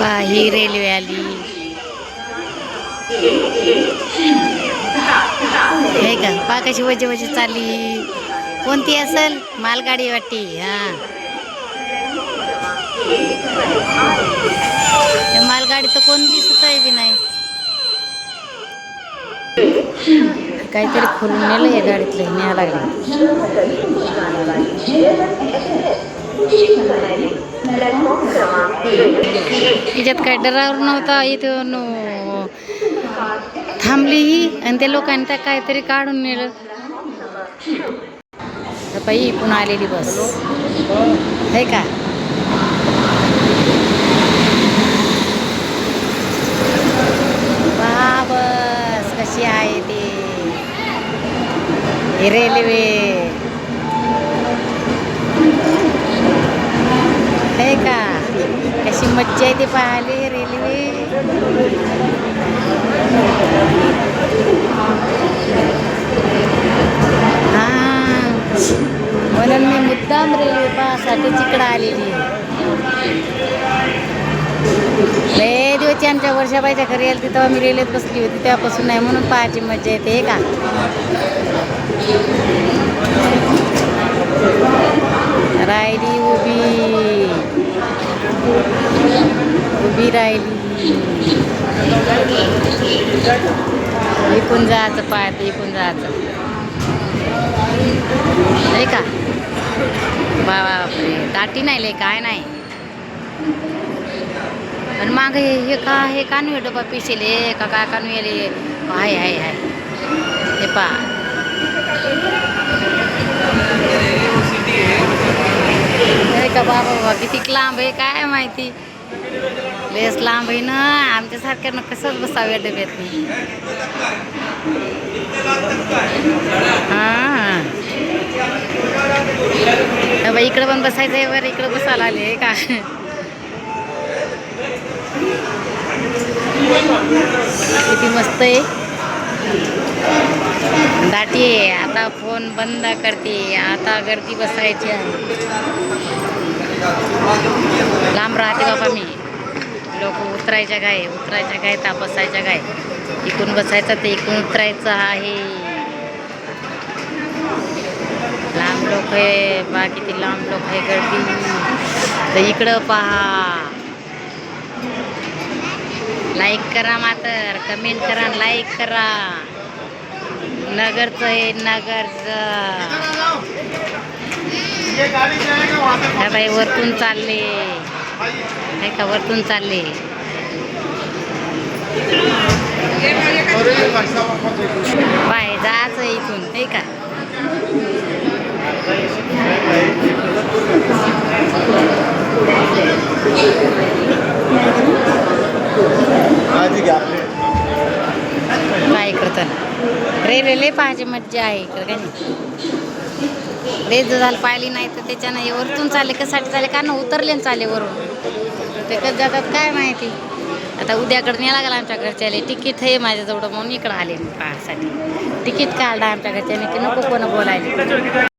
पहा ही रेल्वे आली. हे का पहा कशी वजे वजे चालली. कोणती असेल? मालगाडी वाटी हा. मालगाडी तर कोण दिसत आहे बी नाही. काहीतरी खोलून नेलं या गाडीतलं न्याय लागलं. याच्यात काय डरावर नव्हता इथं नो. थांबली ही आणि त्या लोकांनी त्या काहीतरी काढून नेलं. तर बाई पुन्हा आलेली बस. आहे का? बस कशी आहे ती. रेल्वे. मज्जा येते पाहिले रेल्वे. हा. म्हणून मी मुद्दाम रेल्वे पाहासाठी तिकडं आलेली लय दिवशी आमच्या वर्षाबाईच्या घरी आली तेव्हा मी रेल्वेत बसली होती तेव्हापासून नाही म्हणून पाहायची मज्जा येते का राहिली उभी उभी राहिली. इकून जायचं पाहते इकून जायचं. नाही का? बापरे. दाटी नाही लय काय नाही. आणि माग हे हे का हे कानू आहे डबा पिशेले? का काय कानू याले हाय हाय हाय. हे पा. नाही का बाबा बाबा किती लांब आहे काय माहिती? लेस लांब आहे ना आमच्यासारख्यानं कसंच बसावे या डब्यात? हां. बाई इकडं पण बसायचं आहे बरं इकडं बसायला आले का? किती मस्त आहे. दाटी आहे आता फोन बंद करते आता गर्दी बसायची आहे. लांब राहते बाबा मी. लोक उतरायच्या गाय उतरायच्या गाय ता बसायच्या गाय इकडून बसायचं ते इकडून उतरायचं आहे. लांब लोक आहे बा किती लांब लोक आहे गर्दी. तर इकडं पहा. लाईक करा मातर कमेंट करा लाईक करा. नगरचं आहे नगरचं. ह्या बाई वरतून चालले. नाही का वरतून चालले? बाय जायचं इथून नाही का? काय करतात रेल्वे पाहिजे मज्जा आहे इकडं काय नाही? रेज झालं पाहिली नाही तर त्याच्यानं हे वरतून चालले कशासाठी चालले का उतरले ना चालले वरून. ते कसं जातात काय माहिती. आता उद्याकडे नाही लागला आमच्या घरच्याले. तिकीट हे माझ्याजवळ म्हणून इकडं आले मी पाहासाठी तिकीट काढलं आमच्या घरच्याने की नको कोण बोलायला.